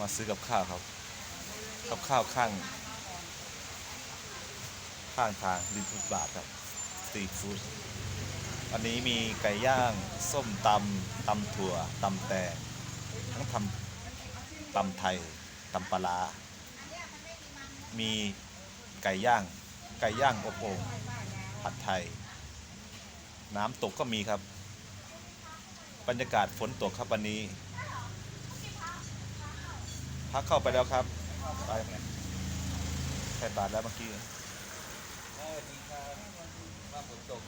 มาซื้อกับข้าวครับ กับข้าวข้าง ข้างทางริมฟุตบาทครับสตรีทฟู้ดอันนี้มีไก่ย่าง ส้มตำตำถั่วตำแตงทั้งทำตำไทยตำปลาร้ามีไก่ย่าง ไก่ย่างอบโอ่งผัดไทย น้ำตกก็มีครับ บรรยากาศฝนตกครับวันนี้ พักเข้าไปแล้วครับไปใส่บาทแล้วเมื่อกี้สวัสดีครับว่าฝนตก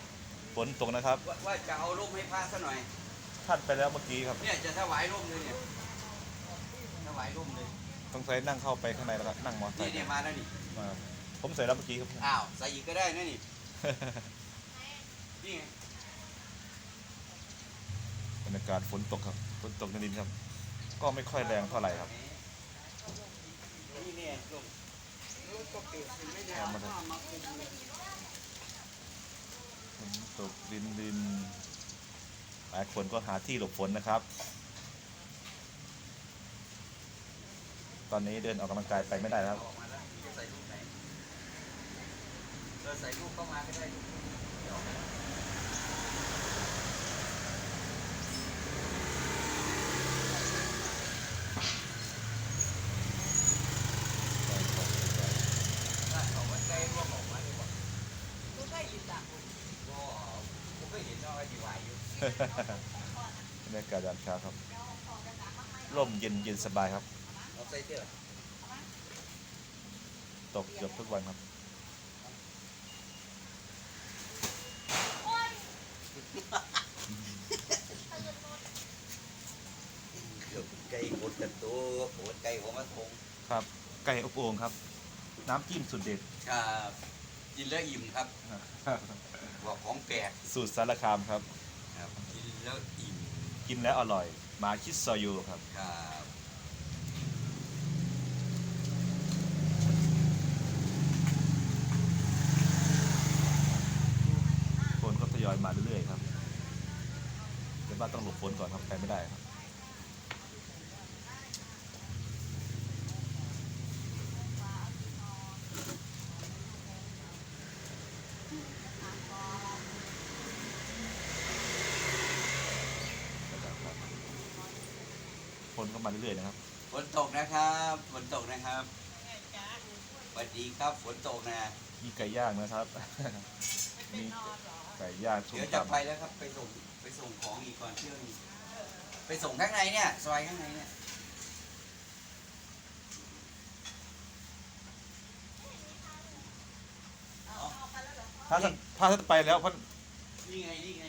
ฝนตกนะครับ ว่าว่าจะเอาร่มให้พระซะหน่อย ท่านไปแล้วเมื่อกี้ครับเนี่ยจะถวายร่มเลยเนี่ยถวายร่มเลยต้องใช้นั่งเข้าไปข้างในแล้วก็นั่งมอเตอร์ไซนี่ค์เนี่ยมาแล้วนี่มาผมใส่แล้วเมื่อกี้ครับ อ้าวใส่อีกก็ได้นะนี่นี่ไงบรรยากาศฝนตกครับฝนตกในดินครับ ก็ไม่ค่อยแรงเท่าไหร่ครับ ฝนตกดินดินหลายคนก็หาที่หลบฝนนะครับ ตอนนี้เดินออกกำลังกายไปไม่ได้แล้วใส่รูปไหนเราใส่รูปเข้ามาก็ได้เดี๋ยวถ้าเขาว่าใกล้ร่วมออกมาดีกว่าก็ผมก็เห็นว่าดีวายอยู่ บรรยากาศยามเช้าครับร่มเย็นเย็นสบายครับเอาใส่เสื้อตกเกือบทุกวันครับเดี๋ยวไก่กดกันตัวโหดไก่หัวมะทงครับ ไก่อบโอ่งครับ น้ำจิ้มสุดเด็ดครับกินแล้วอิ่มครับ บอกของแปลกสูตรสารคามครับครับกิน แล้วอิ่มกินแล้วอร่อย มาคิดซอยยูครับ ครับฝนก็ทยอยมาเรื่อยๆครับเดี๋ยวบ้านต้องหลบฝนก่อนครับไปไม่ได้ครับ ฝนก็มาเรื่อยๆนะครับ ฝนตกนะครับฝนตกนะครับสวัสดีครับฝนตกนะมีไก่ย่างนะครับ มีไก่ย่างชุ่มเดี๋ยวจะตำไปแล้วครับ ไปส่งไปส่งของอีกก่อนเที่ยงไปส่งข้างในเนี่ยซอยข้างในเนี่ยถ้าท่านถ้าท่านไปแล้วท่านนี่ไงนี่ไง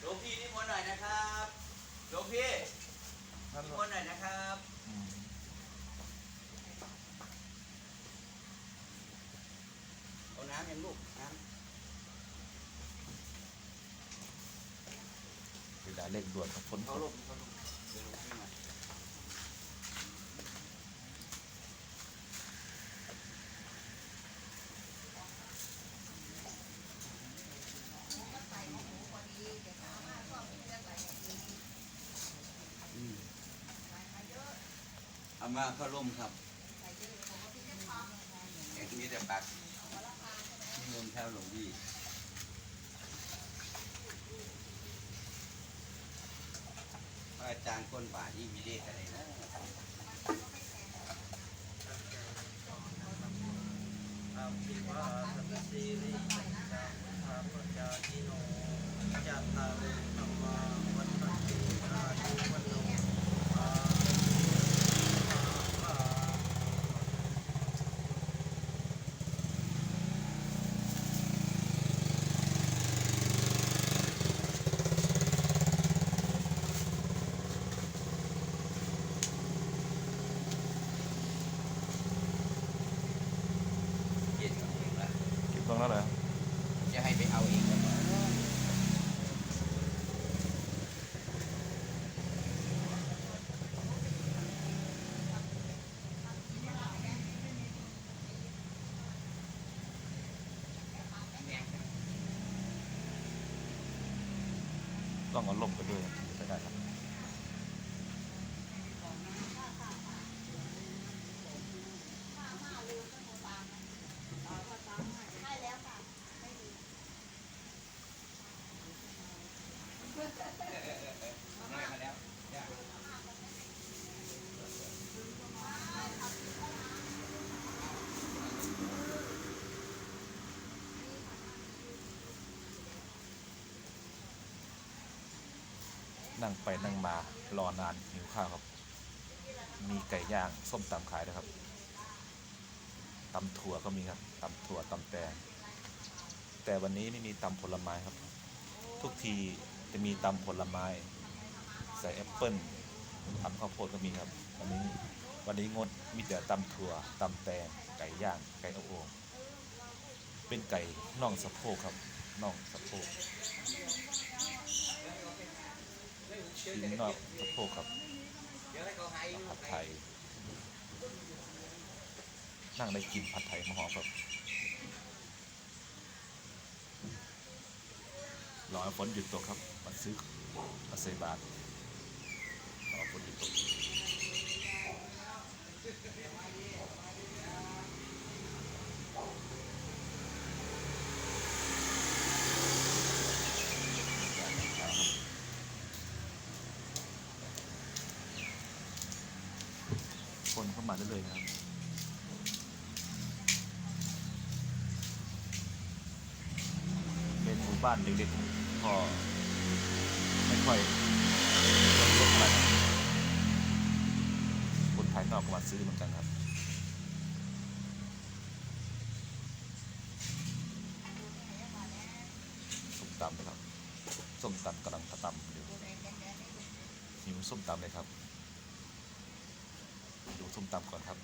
หลวงพี่นิมนต์หน่อยนะครับหลวงพี่ ท่านนิมนต์หน่อยนะครับอืมเอาน้ำยังลูกน้เวลาเร่งด่วนครับฝนำตเขาก ลูกเขาลูกเดี๋ยวหลวงพี่มาอืมเอามาพระร่มครับแค่นี้แต่ปากนิมนต์แถวหลวงพี่พระอาจารย์ก้นบาทนี่มีเลขอะไรนะ อภิวาทนาสีริจังพระปัญญาทิโนจัตตารุธรรมาวันตันติอายุวันโนอาภา เย็นกับเองละ เก็บตรงนั้นเลย จะให้ไปเอาเองเหรอแม่ง ต้องเอาล่มไปด้วยไม่ได้ครับ นั่งไปนั่งมารอนานหิวข้าวครับ มีไก่ย่างส้มตำขายนะครับตำถั่วก็มีครับตำถั่วตำแตงแต่วันนี้ไม่มีตำผลไม้ครับ ทุกทีจะมีตำผลไม้ ใส่แอปเปิ้ลตำข้าวโพดก็มีครับ วันนี้วันนี้งดมีแต่ตำถั่วตำแตงไก่ย่างไก่อบโอ่งเป็นไก่น่องสะโพกครับน่องสะโพก ชิ้นน่อกสะโพกครับผัดไทย นั่งได้กินผัดไทยมหอมครับรอฝนหยุดตกครับมาซื้อมาใส่บาตรอฝนหยุดตก คนเข้ามาได้เลยนะครับเป็นหมู่บ้านเล็กๆก็ไม่ค่อยรถอะไรนะคนภายนอกก็มาซื้อเหมือนกันครับส้มตำนะครับส้มตำกำลังตำอยู่หิวส้มตำเลยครับ ดูส้มตำก่อนครับ